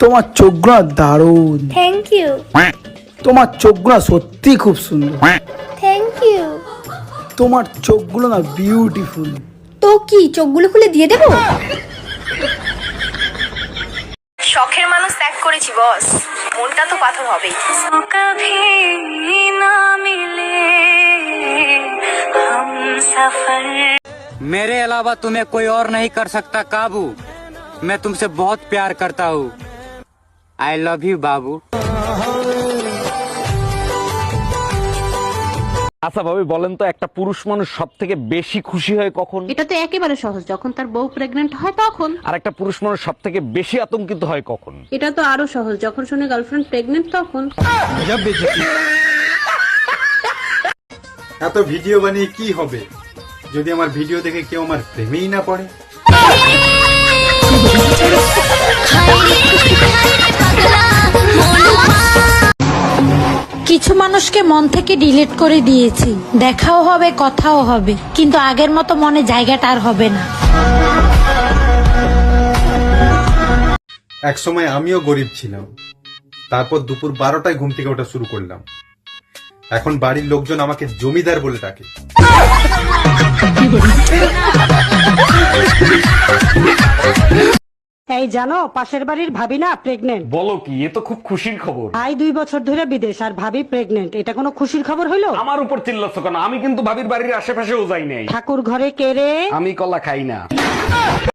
তোমার চোখগুলো দারুণ থ্যাংক ইউ তোমার চোখগুলো সত্যি খুব সুন্দর থ্যাংক ইউ তোমার চোখগুলো না বিউটিফুল তো কি চোখগুলো খুলে দিয়ে দেবো শখের মানুষ ত্যাগ করেছি বস মনটা তো পাথর হবেই मेरे अलावा तुम्हें कोई और नहीं कर सकता काबू मैं तुमसे बहुत प्यार करता हूँ আই লাভ ইউ বাবু। আচ্ছা ভাবি বলেন তো একটা পুরুষ মানুষ সব থেকে বেশি খুশি হয় কখন? এটা তো একেবারে সহজ যখন তার বউ প্রেগনেন্ট হয় তখন। আর একটা পুরুষ মানুষ সব থেকে বেশি আতঙ্কিত হয় কখন? এটা তো আরও সহজ যখন শুনে গার্লফ্রেন্ড প্রেগনেন্ট তখন। এত ভিডিও বানিয়ে কি হবে? যদি আমার ভিডিও দেখে কেউ আমার প্রেমেই না পড়ে? কিছু মানুষকে মন থেকে ডিলিট করে দিয়েছি। দেখাও হবে কথাও হবে। কিন্তু আগের মতো মনে জায়গাটা আর হবে না। এক সময় আমিও গরিব ছিলাম। তারপর দুপুর বারোটায় ঘুম থেকে ওঠা শুরু করলাম। এখন বাড়ির লোকজন আমাকে জমিদার বলে ডাকে। এই জানো পাশের বাড়ির ভাবি না প্রেগনেন্ট বলো কি এ তো খুব খুশির খবর। ভাই দুই বছর ধরে বিদেশ আর ভাবি প্রেগনেন্ট এটা কোনো খুশির খবর হইল? আমার উপর চিল্লাচ্ছ কেন? আমি কিন্তু ভাবির বাড়ির আশেপাশেও যাই নাই। ঠাকুর ঘরে কেড়ে আমি কলা খাই না।